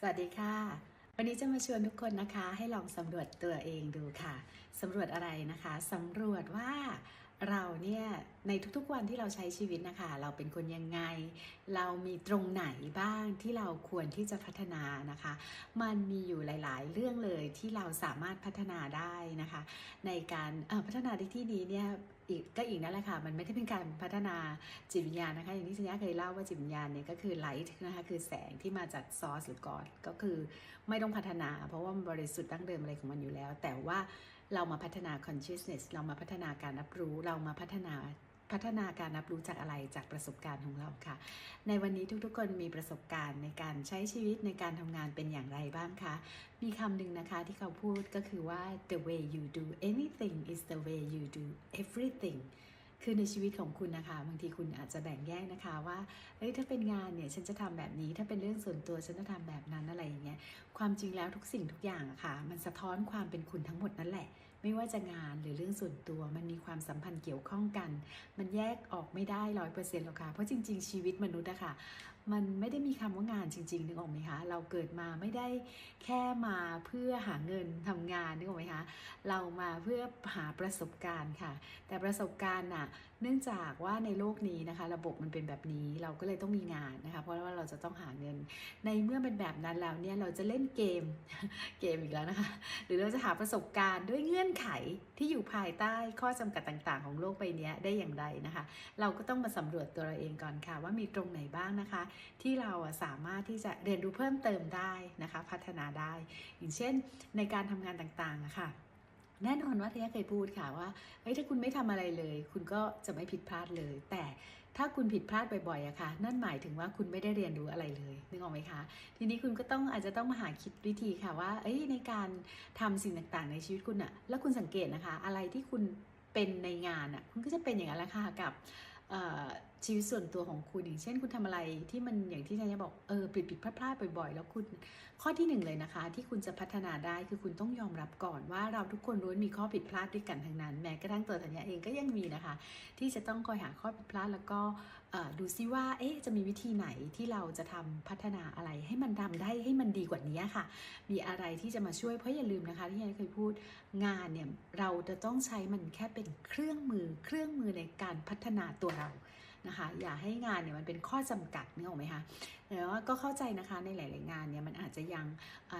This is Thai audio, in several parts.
สวัสดีค่ะ วันนี้จะมาชวนทุกคนนะคะ ให้ลองสำรวจตัวเองดูค่ะสำรวจอะไรนะคะสำรวจว่าเราเนี่ยในทุกๆวันที่เราใช้ชีวิตนะคะ เราเป็นคนยังไง เรามีตรงไหนบ้างที่เราควรที่จะพัฒนานะคะ มันมีอยู่หลาย ๆ เรื่องเลยที่เราสามารถพัฒนาได้นะคะ ในการพัฒนาในที่นี้เนี่ย อีกก็อีกนั่นแหละค่ะ มันไม่ได้เป็นการพัฒนาจิตวิญญาณนะคะ อย่างที่ชัญญาเคยเล่าว่าจิตวิญญาณเนี่ยก็คือไลท์นะคะ คือแสงที่มาจากซอสหรือก่อนก็คือไม่ต้องพัฒนา เพราะว่ามันบริสุทธิ์ดั้งเดิมอะไรของมันอยู่แล้ว แต่ว่าเรามาพัฒนา consciousness เรามาพัฒนาการรับรู้ เรามาพัฒนา พัฒนาการรับรู้จากอะไรจากประสบการณ์ของเราค่ะ ในวันนี้ทุกๆ คนมีประสบการณ์ในการใช้ชีวิตในการทำงานเป็นอย่างไรบ้างคะ มีคำหนึ่งนะคะที่เขาพูดก็คือว่า the way you do anything is the way you do everything คือในชีวิตของคุณนะคะบางทีคุณอาจจะแบ่งแยกนะคะว่าเอ้ยถ้าเป็นงานเนี่ยฉันจะทำแบบนี้ ถ้าเป็นเรื่องส่วนตัวฉันจะทำแบบนั้นอะไรอย่างเงี้ยความจริงแล้วทุกสิ่งทุกอย่างอะค่ะมันสะท้อนความเป็นคุณทั้งหมดนั่นแหละ ไม่ว่าจะงานหรือเรื่องส่วนตัวมันมีความสัมพันธ์เกี่ยวข้องกัน มันแยกออกไม่ได้ร้อยเปอร์เซ็นต์หรอกค่ะ เพราะจริง ๆ ชีวิตมนุษย์อะค่ะ มันไม่ได้มีคำว่างานจริงๆนึกออกไหมคะ เราเกิดมาไม่ได้แค่มาเพื่อหาเงินทำงานนึกออกไหมคะ เรามาเพื่อหาประสบการณ์ค่ะ แต่ประสบการณ์อะเนื่องจากว่าในโลกนี้นะคะ ระบบมันเป็นแบบนี้เราก็เลยต้องมีงานนะคะ เพราะว่าเราจะต้องหาเงิน ในเมื่อเป็นแบบนั้นแล้วเนี่ยเราจะเล่นเกมเกมอีกแล้วนะคะ หรือเราจะหาประสบการณ์ด้วยเงื่อนไขที่อยู่ภายใต้ข้อจำกัดต่าง ๆ ของโลกใบนี้ได้อย่างไรนะคะ เราก็ต้องมาสำรวจตัวเราเองก่อนค่ะ ว่ามีตรงไหนบ้างนะคะ ที่เราอะสามารถที่จะเรียนรู้เพิ่มเติมได้นะคะ พัฒนาได้ อย่างเช่นในการทำงานต่างๆะค่ะ แน่นอนว่าที่เคยพูดค่ะว่าเฮ้ยถ้าคุณไม่ทำอะไรเลย คุณก็จะไม่ผิดพลาดเลย แต่ถ้าคุณผิดพลาดบ่อยๆอะค่ะ นั่นหมายถึงว่าคุณไม่ได้เรียนรู้อะไรเลย นึกออกไหมคะ ทีนี้คุณก็ต้องอาจจะต้องมาหาคิดวิธีค่ะว่า เอ้ยในการทำสิ่งต่างๆ ในชีวิตคุณอะแล้วคุณสังเกตนะคะ อะไรที่คุณเป็นในงานอะคุณก็จะเป็นอย่างนั้นแหละค่ะกับ ชีวิตส่วนตัวของคุณอย่างเช่น คุณทำอะไรที่มันอย่างที่ฉันจะบอกเออผิดผิดพลาดพลาดบ่อยๆ แล้วคุณข้อที่หนึ่งเลยนะคะ ที่คุณจะพัฒนาได้คือคุณต้องยอมรับก่อนว่าเราทุกคนล้วนมีข้อผิดพลาดด้วยกันทั้งนั้น แม้กระทั่งตัวธัญญาเองก็ยังมีนะคะ ที่จะต้องคอยหาข้อผิดพลาดแล้วก็ดูซิว่าเอ๊ะจะมีวิธีไหนที่เราจะทำพัฒนาอะไรให้มันทำได้ให้มันดีกว่านี้ค่ะ มีอะไรที่จะมาช่วยเพราะอย่าลืมนะคะที่ยายเคยพูดงานเนี่ยเราจะต้องใช้มันแค่เป็นเครื่องมือเครื่องมือในการพัฒนาตัวเรา นะคะ อย่าให้งานเนี่ยมันเป็นข้อจำกัดนึกออกไหมคะแต่ว่าก็เข้าใจนะคะในหลาย ๆ งานเนี่ยมันอาจจะยัง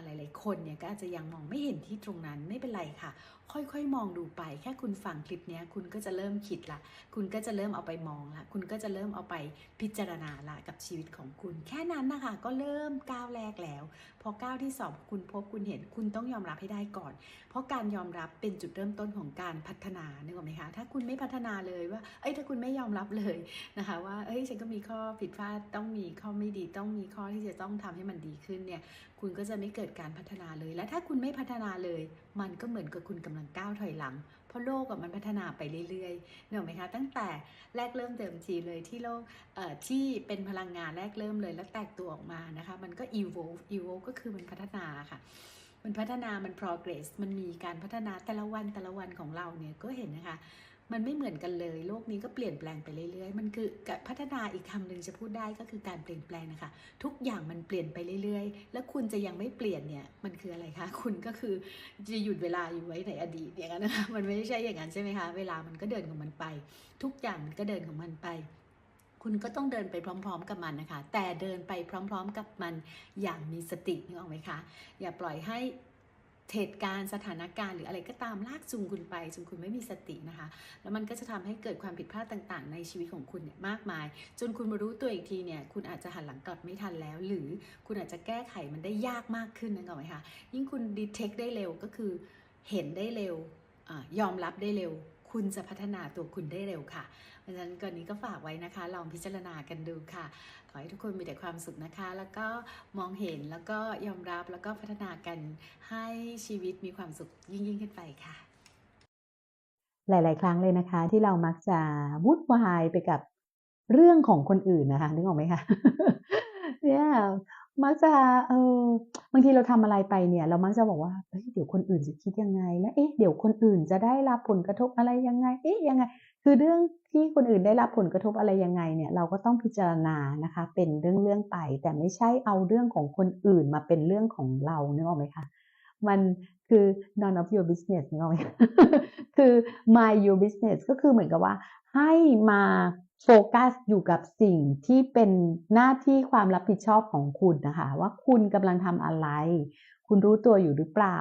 หลาย ๆ คนเนี่ยก็อาจจะยังมองไม่เห็นที่ตรงนั้นไม่เป็นไรค่ะ ค่อย ๆ มองดูไป แค่คุณฟังคลิปนี้คุณก็จะเริ่มคิดละ คุณก็จะเริ่มเอาไปมองละ คุณก็จะเริ่มเอาไปพิจารณาละกับชีวิตของคุณ แค่นั้นนะคะก็เริ่มก้าวแรกแล้ว พอก้าวที่สองคุณพบคุณเห็นคุณต้องยอมรับให้ได้ก่อน เพราะการยอมรับเป็นจุดเริ่มต้นของการพัฒนานึกออกไหมคะถ้าคุณไม่พัฒนาเลยว่าเอ้ยถ้าคุณไม่ยอมรับเลยนะคะว่าเอ้ยฉันก็มีข้อผิดพลาดต้องมีข้อไม่ดีต้องมีข้อที่จะต้องทำให้มันดีขึ้นเนี่ย คุณก็จะไม่เกิดการพัฒนาเลย และถ้าคุณไม่พัฒนาเลย มันก็เหมือนกับคุณกำลังก้าวถอยหลัง เพราะโลกมันพัฒนาไปเรื่อยๆเนกอะไหมคะ ตั้งแต่แรกเริ่มเดิมทีเลยที่โลกที่เป็นพลังงานแรกเริ่มเลยแล้วแตกตัวออกมานะคะ มันก็ evolve evolve ก็คือมันพัฒนาค่ะมันพัฒนามัน progress มันมีการพัฒนาแต่ละวันแต่ละวันของเราเนี่ยก็เห็นนะคะ มันไม่เหมือนกันเลย โลกนี้ก็เปลี่ยนแปลงไปเรื่อยๆ มันคือพัฒนาอีกคำหนึ่งจะพูดได้ก็คือการเปลี่ยนแปลงนะคะ ทุกอย่างมันเปลี่ยนไปเรื่อยๆ แล้วคุณจะยังไม่เปลี่ยนเนี่ย มันคืออะไรคะ คุณก็คือจะหยุดเวลาอยู่ไว้ในอดีตอย่างนั้นนะคะ มันไม่ใช่อย่างนั้นใช่ไหมคะ เวลามันก็เดินของมันไป ทุกอย่างมันก็เดินของมันไปคุณก็ต้องเดินไปพร้อม ๆ กับมันนะคะ แต่เดินไปพร้อม ๆ กับมันอย่างมีสตินึกออกไหมคะ อย่าปล่อยให้ เหตุการณ์สถานการณ์หรืออะไรก็ตามลากจูงคุณไปจนคุณไม่มีสตินะคะ แล้วมันก็จะทำให้เกิดความผิดพลาดต่างๆ ในชีวิตของคุณเนี่ยมากมาย จนคุณมารู้ตัวอีกทีเนี่ยคุณอาจจะหันหลังกลับไม่ทันแล้ว หรือคุณอาจจะแก้ไขมันได้ยากมากขึ้นนะก่อกไหมคะยิ่งคุณดีเทคได้เร็วก็คือเห็นได้เร็วอยอมรับได้เร็ว คุณจะพัฒนาตัวคุณได้เร็วค่ะ เพราะฉะนั้นก่อนนี้ก็ฝากไว้นะคะ ลองพิจารณากันดูค่ะ ขอให้ทุกคนมีแต่ความสุขนะคะ แล้วก็มองเห็นแล้วก็ยอมรับแล้วก็พัฒนากันให้ชีวิตมีความสุขยิ่งยิ่งขึ้นไปค่ะ หลาย ๆ ครั้งเลยนะคะ ที่เรามักจะวุ่นวายไปกับเรื่องของคนอื่นนะคะนึกออกไหมคะเนี่ย มักจะเออบางทีเราทำอะไรไปเนี่ย เรามักจะบอกว่าเฮ้ยเดี๋ยวคนอื่นจะคิดยังไง แล้วเอ๊ะเดี๋ยวคนอื่นจะได้รับผลกระทบอะไรยังไง เอ๊ะยังไง คือเรื่องที่คนอื่นได้รับผลกระทบอะไรยังไงเนี่ย เราก็ต้องพิจารณานะคะ เป็นเรื่องๆไป แต่ไม่ใช่เอาเรื่องของคนอื่นมาเป็นเรื่องของเรานึกออกไหมคะ?มันคือ none of your business นึกออกไหมคือ mind your business ก็คือเหมือนกับว่าให้มา โฟกัสอยู่กับสิ่งที่เป็นหน้าที่ความรับผิดชอบของคุณนะคะ ว่าคุณกำลังทำอะไร คุณรู้ตัวอยู่หรือเปล่า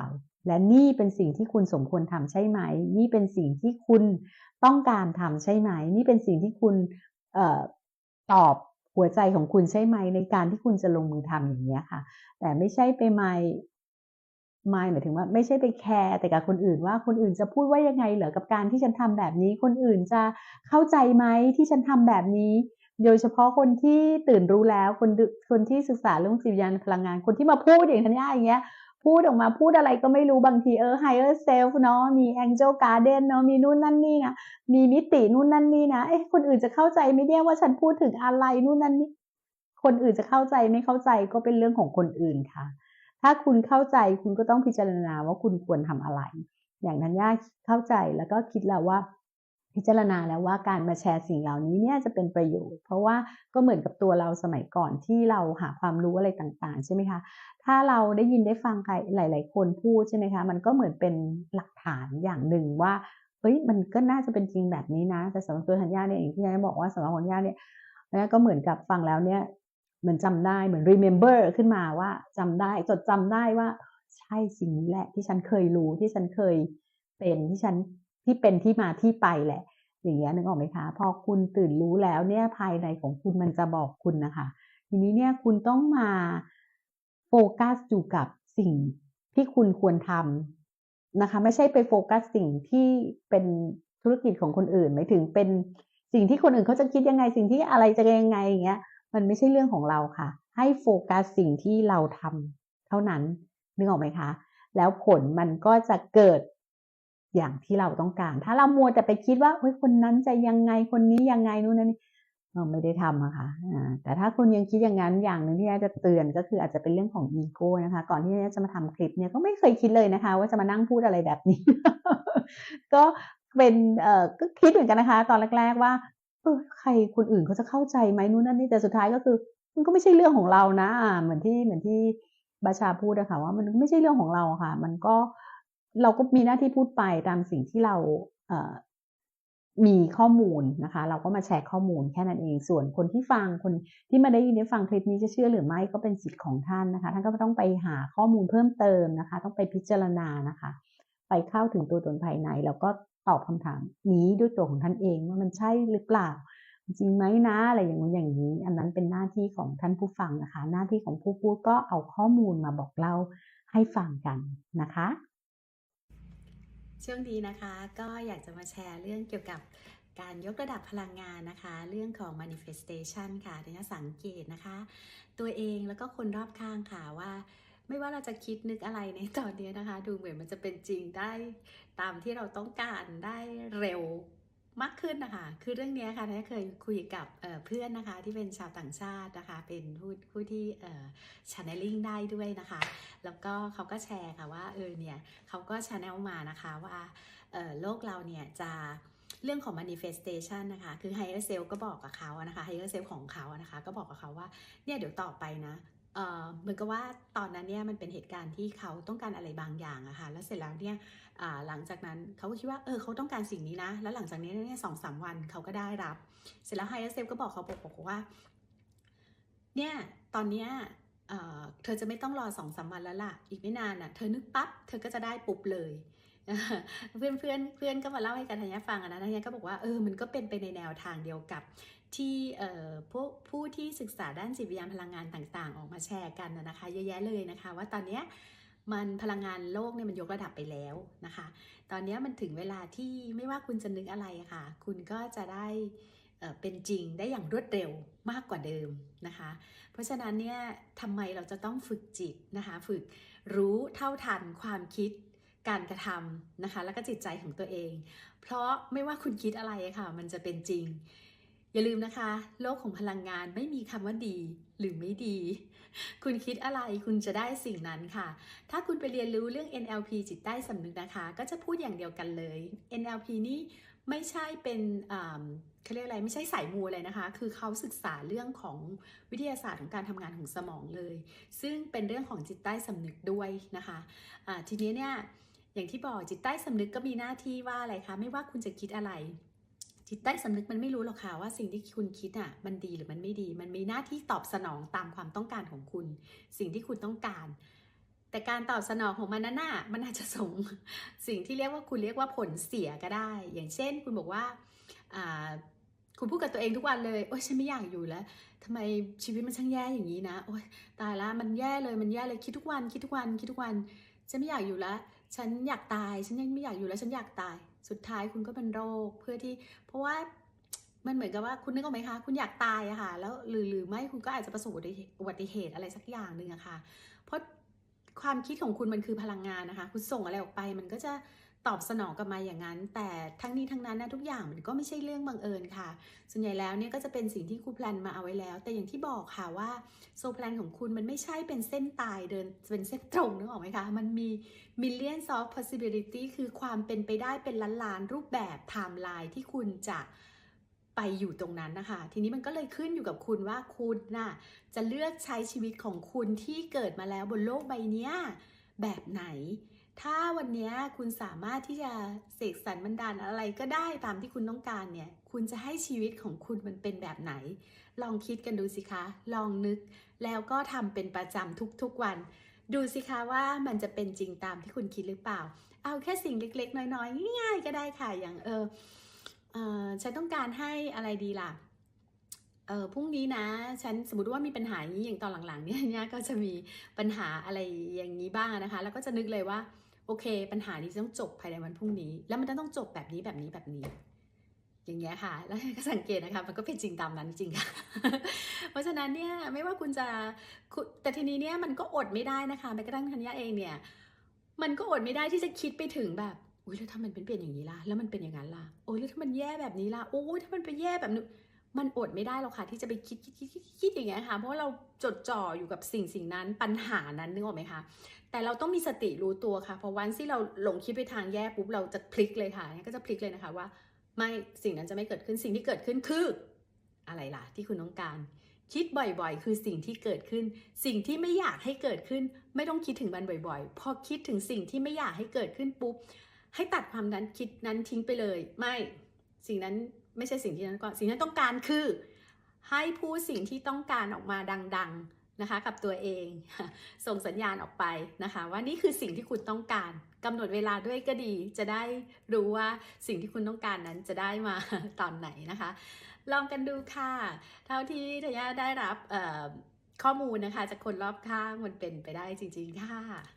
และนี่เป็นสิ่งที่คุณสมควรทำใช่ไหม นี่เป็นสิ่งที่คุณต้องการทำใช่ไหม นี่เป็นสิ่งที่คุณออตอบหัวใจของคุณใช่ไหมในการที่คุณจะลงมือทำอย่างเงี้ค่ะ แต่ไม่ใช่ไปไม mind mind หมายถึงว่าไม่ใช่ไปแคร์แต่กับคนอื่นว่าคนอื่นจะพูดว่ายังไงเหรอกับการที่ฉันทำแบบนี้ คนอื่นจะเข้าใจไหมที่ฉันทำแบบนี้ โดยเฉพาะคนที่ตื่นรู้แล้วคนคนที่ศึกษาเรื่องจิตวิญญาณพลังงาน คนที่มาพูดอย่างธัญญาอย่างเงี้ยพูดออกมาพูดอะไรก็ไม่รู้บางทีเออ higher self เนาะมี angel garden เนาะมีนู่นนั่นนี่นะมีมิตินู่นนั่นนี่นะเอ๊ะคนอื่นจะเข้าใจไหมเนี่ยว่าฉันพูดถึงอะไรนู่นนั่นนี่คนอื่นจะเข้าใจไม่เข้าใจก็เป็นเรื่องของคนอื่นค่ะ ถ้าคุณเข้าใจคุณก็ต้องพิจารณาว่าคุณควรทำอะไร อย่างธัญญาเข้าใจแล้วก็คิดแล้วว่า พิจารณาแล้วว่าการมาแชร์สิ่งเหล่านี้เนี่ยจะเป็นประโยชน์ เพราะว่าก็เหมือนกับตัวเราสมัยก่อนที่เราหาความรู้อะไรต่างๆ ใช่ไหมคะถ้าเราได้ยินได้ฟังใครหลาย ๆ คนพูดใช่ไหมคะ มันก็เหมือนเป็นหลักฐานอย่างหนึ่งว่าเฮ้ยมันก็น่าจะเป็นจริงแบบนี้นะ แต่สำหรับตัวธัญญาเนี่ยอย่างที่ธัญญาบอกว่าสำหรับธัญญาเนี่ยธัญญาก็เหมือนกับฟังแล้วเนี่ย เหมือนจำได้เหมือน remember ขึ้นมาว่าจำได้จดจำได้ว่า ใช่สิ่งนี้แหละ ที่ฉันเคยรู้ที่ฉันเคยเป็นที่ฉันที่เป็นที่มาที่ไปแหละ อย่างเงี้ยนึกออกไหมคะ พอคุณตื่นรู้แล้วเนี่ยภายในของคุณมันจะบอกคุณนะคะ ทีนี้เนี่ยคุณต้องมาโฟกัสอยู่กับสิ่งที่คุณควรทำนะคะ ไม่ใช่ไปโฟกัสสิ่งที่เป็นธุรกิจของคนอื่นหมายถึงเป็นสิ่งที่คนอื่นเขาจะคิดยังไงสิ่งที่อะไรจะยังไงอย่างเงี้ย มันไม่ใช่เรื่องของเราค่ะ ให้โฟกัสสิ่งที่เราทำเท่านั้นนึกออกไหมคะ แล้วผลมันก็จะเกิดอย่างที่เราต้องการ ถ้าเรามัวแต่ไปคิดว่าเฮ้ยคนนั้นจะยังไงคนนี้ยังไงนู่นนั่นนี่เออไม่ได้ทำอะค่ะแต่ถ้าคุณยังคิดอย่างงั้นอย่างหนึ่งที่ธัญญาจะเตือนก็คืออาจจะเป็นเรื่องของอีโก้นะคะ ก่อนที่จะมาทำคลิปเนี่ยก็ไม่เคยคิดเลยนะคะ ว่าจะมานั่งพูดอะไรแบบนี้ ก็เป็นเอ่อก็คิดเหมือนกันนะคะ ตอนแรก ๆ ว่า เออใครคนอื่นเขาจะเข้าใจไหมนู่นนั่นนี่แต่สุดท้ายก็คือ มันก็ไม่ใช่เรื่องของเรานะอ่าเหมือนที่เหมือนที่บัชชาพูดอะค่ะว่ามันไม่ใช่เรื่องของเราค่ะ มันก็เราก็มีหน้าที่พูดไปตามสิ่งที่เราเอ่อมีข้อมูลนะคะ เราก็มาแชร์ข้อมูลแค่นั้นเองส่วนคนที่ฟังคนที่มาได้ยินได้ฟังคลิปนี้จะเชื่อหรือไม่ก็เป็นสิทธิ์ของท่านนะคะ ท่านก็ต้องไปหาข้อมูลเพิ่มเติมนะคะ ต้องไปพิจารณานะคะ ไปเข้าถึงตัวตนภายใน แล้วก็ ตอบคำถามนี้ด้วยตัวของท่านเองว่ามันใช่หรือเปล่า จริงไหมนะอะไรอย่างนู้อย่างนี้ อันนั้นเป็นหน้าที่ของท่านผู้ฟังนะคะ หน้าที่ของผู้พูดก็เอาข้อมูลมาบอกเล่าให้ฟังกันนะคะ ช่วงนี้นะคะก็อยากจะมาแชร์เรื่องเกี่ยวกับการยกระดับพลังงานนะคะ เรื่องของ manifestation ค่ะธัญญาสังเกตนะคะ ตัวเองแล้วก็คนรอบข้างค่ะว่า ไม่ว่าเราจะคิดนึกอะไรในตอนนี้นะคะ ดูเหมือนมันจะเป็นจริงได้ตามที่เราต้องการได้เร็วมากขึ้นนะคะ คือเรื่องนี้ค่ะธัญญาเคยคุยกับเเพื่อนนะคะที่เป็นชาวต่างชาตินะคะ เป็นผู้ผู้ที่เอ่อ channeling ได้ด้วยนะคะ แล้วก็เขาก็แชร์ค่ะว่าเออเนี่ยเขาก็ channel มานะคะว่าโลกเราเนี่ยจะเรื่องของ manifestation นะคะ คือ higher self ก็บอกกับเขานะคะ higher self ของเขาอะนะคะ ก็บอกกับเขาว่า เนี่ยเดี๋ยวต่อไปนะ เหมือนกับว่าตอนนั้นเนี่ยมันเป็นเหตุการณ์ที่เขาต้องการอะไรบางอย่างอะค่ะแล้วเสร็จแล้วเนี่ยหลังจากนั้นเขาก็คิดว่าเออเขาต้องการสิ่งนี้นะ แล้วหลังจากนี้เนี่ย2-3วันเขาก็ได้รับ เสร็จแล้ว higher self ก็บอกเขาบอกบอกว่าเนี่ยตอนเนี้ยเธอจะไม่ต้องรอ2-3วันแล้วล่ะ อีกไม่นานน่ะ เธอนึกปั๊บ เธอก็จะได้ปุ๊บเลย เพื่อนเพื่อนเพื่อนก็มาเล่าให้กับธัญญาฟังอะนะธัญญาก็บอกว่าเออ มันก็เป็นไปในแนวทางเดียวกับที่พวกผู้ที่ศึกษาด้านจิตวิญญาณพลังงานต่างๆ ออกมาแชร์กันนะคะเยอะแยะเลยนะคะ ว่าตอนนี้มันพลังงานโลกเนี่ยมันยกระดับไปแล้วนะคะ ตอนนี้มันถึงเวลาที่ไม่ว่าคุณจะนึกอะไรอะค่ะ คุณก็จะได้เป็นจริงได้อย่างรวดเร็วมากกว่าเดิมนะคะ เพราะฉะนั้นเนี่ยทำไมเราจะต้องฝึกจิตนะคะ ฝึกรู้เท่าทันความคิดการกระทำนะคะ แล้วก็จิตใจของตัวเอง เพราะไม่ว่าคุณคิดอะไรค่ะ มันจะเป็นจริง อย่าลืมนะคะ โลกของพลังงานไม่มีคำว่าดีหรือไม่ดี คุณคิดอะไรคุณจะได้สิ่งนั้นค่ะ ถ้าคุณไปเรียนรู้เรื่อง NLP จิตใต้สำนึกนะคะ ก็จะพูดอย่างเดียวกันเลย NLP นี่ไม่ใช่เป็นเขาเรียกอะไรไม่ใช่สายมูอะไรนะคะ คือเขาศึกษาเรื่องของวิทยาศาสตร์ของการทำงานของสมองเลย ซึ่งเป็นเรื่องของจิตใต้สำนึกด้วยนะคะอ่าทีนี้เนี่ยอย่างที่บอกจิตใต้สำนึกก็มีหน้าที่ว่าอะไรคะ ไม่ว่าคุณจะคิดอะไร จิตใต้สำนึกมันไม่รู้หรอกค่ะว่าสิ่งที่คุณคิดอะมันดีหรือมันไม่ดี มันมีหน้าที่ตอบสนองตามความต้องการของคุณ สิ่งที่คุณต้องการ แต่การตอบสนองของมันนั้นน่ะมันอาจจะส่งสิ่งที่เรียกว่าคุณเรียกว่าผลเสียก็ได้ อย่างเช่น คุณบอกว่าคุณพูดกับตัวเองทุกวันเลย โอ๊ยฉันไม่อยากอยู่แล้วทำไมชีวิตมันช่างแย่อย่างนี้นะ โอ๊ยตายละมันแย่เลย มันแย่เลย คิดทุกวัน คิดทุกวัน คิดทุกวัน ฉันไม่อยากอยู่แล้ว ฉันอยากตาย ฉันยังไม่อยากอยู่แล้วฉันอยากตาย สุดท้ายคุณก็เป็นโรคเพื่อที่ เพราะว่ามันเหมือนกับว่าคุณนึกออกไหมคะ คุณอยากตายอะค่ะ แล้วหรือหรือไม่คุณก็อาจจะประสบอุบัติเหตุอุบัติเหตุอะไรสักอย่างหนึ่งอะค่ะ เพราะความคิดของคุณมันคือพลังงานนะคะ คุณส่งอะไรออกไปมันก็จะ ตอบสนองกลับมาอย่างนั้น แต่ทั้งนี้ทั้งนั้นนะทุกอย่างมันก็ไม่ใช่เรื่องบังเอิญค่ะ ส่วนใหญ่แล้วเนี่ยก็จะเป็นสิ่งที่คุณแพลนมาเอาไว้แล้ว แต่อย่างที่บอกค่ะว่าโซแพลนของคุณมันไม่ใช่เป็นเส้นตายเดินเป็นเส้นตรงนึกออกไหมคะ มันมี millions of possibility คือความเป็นไปได้เป็นล้านล้านรูปแบบไทม์ไลน์ที่คุณจะไปอยู่ตรงนั้นนะคะ ทีนี้มันก็เลยขึ้นอยู่กับคุณว่าคุณน่ะจะเลือกใช้ชีวิตของคุณที่เกิดมาแล้วบนโลกใบนี้แบบไหน ถ้าวันนี้คุณสามารถที่จะเสกสรรบันดาลอะไรก็ได้ตามที่คุณต้องการเนี่ย คุณจะให้ชีวิตของคุณมันเป็นแบบไหน ลองคิดกันดูสิคะ ลองนึก แล้วก็ทำเป็นประจำทุกๆวัน ดูสิคะว่ามันจะเป็นจริงตามที่คุณคิดหรือเปล่า เอาแค่สิ่งเล็กๆ น้อยๆ ง่ายๆก็ได้ค่ะ อย่างเออเออฉันต้องการให้อะไรดีล่ะเออพรุ่งนี้นะ ฉันสมมติว่ามีปัญหาอย่างนี้อย่างตอนหลังๆเนี่ยเนี่ยก็จะมีปัญหาอะไรอย่างนี้บ้างนะคะ แล้วก็จะนึกเลยว่า โอเค ปัญหานี้จะต้องจบภายในวันพรุ่งนี้ แล้วมันจะต้องจบแบบนี้แบบนี้แบบนี้ อย่างเงี้ยค่ะ แล้วก็สังเกตนะคะ มันก็เป็นจริงตามนั้นจริงค่ะ เพราะฉะนั้นเนี่ยไม่ว่าคุณจะคุแต่ทีนี้เนี่ยมันก็อดไม่ได้นะคะแม้กระทั่งธัญญาเองเนี่ย มันก็อดไม่ได้ที่จะคิดไปถึงแบบอุ้ยแล้วถ้ามันเป็นเปลี่ยนอย่างนี้ล่ะแล้วมันเป็นอย่างนั้นล่ะโอ้ยแล้วถ้ามันแย่แบบนี้ล่ะโอ้ยถ้ามันไปแย่แบบนู้ มันอดไม่ได้หรอกค่ะที่จะไปคิดคิดคิดคิดคิดอย่างเงี้ยค่ะเพราะว่าเราจดจ่ออยู่กับสิ่งสิ่งนั้นปัญหานั้นนึกออกไหมคะแต่เราต้องมีสติรู้ตัวค่ะเพราะวันที่เราหลงคิดไปทางแย่ปุ๊บเราจะพลิกเลยค่ะก็จะพลิกเลยนะคะว่า ไม่สิ่งนั้นจะไม่เกิดขึ้นสิ่งที่เกิดขึ้นคือ อะไรล่ะที่คุณต้องการ คิดบ่อยๆ คือสิ่งที่เกิดขึ้น สิ่งที่ไม่อยากให้เกิดขึ้น ไม่ต้องคิดถึงมันบ่อย ๆ พอคิดถึงสิ่งที่ไม่อยากให้เกิดขึ้นปุ๊บให้ตัดความนั้นคิดนั้นทิ้งไปเลย ไม่ สิ่งนั้นไม่ใช่สิ่งที่นั้นก่อนสิ่งที่ต้องการคือ ให้พูดสิ่งที่ต้องการออกมาดังๆนะคะ กับตัวเอง ส่งสัญญาณออกไปนะคะ ว่านี่คือสิ่งที่คุณต้องการกำหนดเวลาด้วยก็ดี จะได้รู้ว่าสิ่งที่คุณต้องการนั้นจะได้มาตอนไหนนะคะ ลองกันดูค่ะ เท่าที่ทายาได้รับข้อมูลนะคะจากคนรอบข้างมันเป็นไปได้จริง ๆ ค่ะ